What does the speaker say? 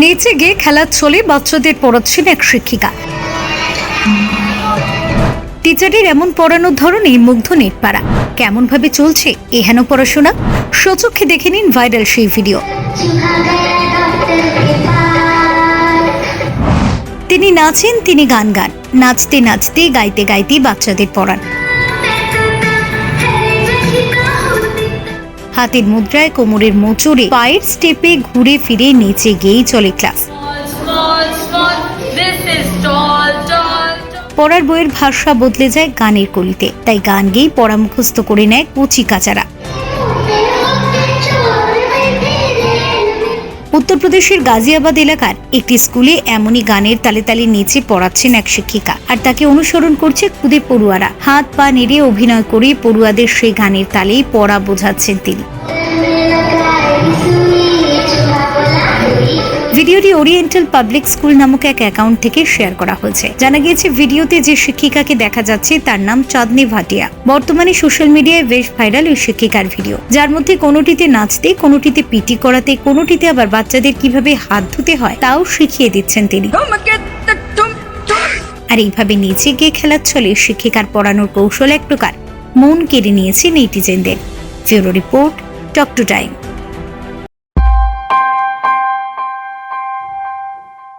নিচে গিয়ে খেলার ছলে বাচ্চাদের পড়াচ্ছেন এক শিক্ষিকা। টিচারের এমন পড়ানোর ধরনে মুগ্ধ নেটপাড়া। কেমন ভাবে চলছে এহেন পড়াশোনা? সচক্ষে দেখে নিন ভাইরাল সেই ভিডিও। তিনি নাচেন, তিনি গান গান। নাচতে নাচতে, গাইতে গাইতে বাচ্চাদের পড়ান। হাতের মুদ্রায় কোমরের মোচড়ে পায়ের স্টেপে ঘুরে ফিরে নিচে গিয়েই চলে ক্লাস. পড়ার বইয়ের ভাষা বদলে যায় গানের কলিতে, তাই গান গেয়েই পড়া মুখস্থ করে নেয় কচি কাচারা উত্তরপ্রদেশের গাজিয়াবাদ এলাকার একটি স্কুলে এমনই গানের তালে তালে নেচে পড়াচ্ছেন এক শিক্ষিকা। আর তাকে অনুসরণ করছে খুদে পড়ুয়ারা। হাত পা নেড়ে অভিনয় করে পড়ুয়াদের সেই গানের তালেই পড়া বোঝাচ্ছেন তিনি। ভিডিওটি ওরিয়েন্টাল পাবলিক স্কুল নামক এক অ্যাকাউন্ট থেকে শেয়ার করা হয়েছে। জানা গিয়েছে ভিডিওতে যে শিক্ষিকাকে দেখা যাচ্ছে তার নাম চাঁদনি ভাটিয়া। বর্তমানে সোশ্যাল মিডিয়ায় বেশ ভাইরাল ওই শিক্ষিকার ভিডিও যার মধ্যে কোনোটিতে নাচতে কোনোটিতে পিটি করাতে কোনোটিতে আবার বাচ্চাদের কীভাবে হাত ধুতে হয় তাও শিখিয়ে দিচ্ছেন তিনি। আর এইভাবে নিচে গিয়ে খেলার ছলে শিক্ষিকার পড়ানোর কৌশল এক প্রকার। মন কেড়ে নিয়েছে নেটিজেনদের। Bureau report talk to time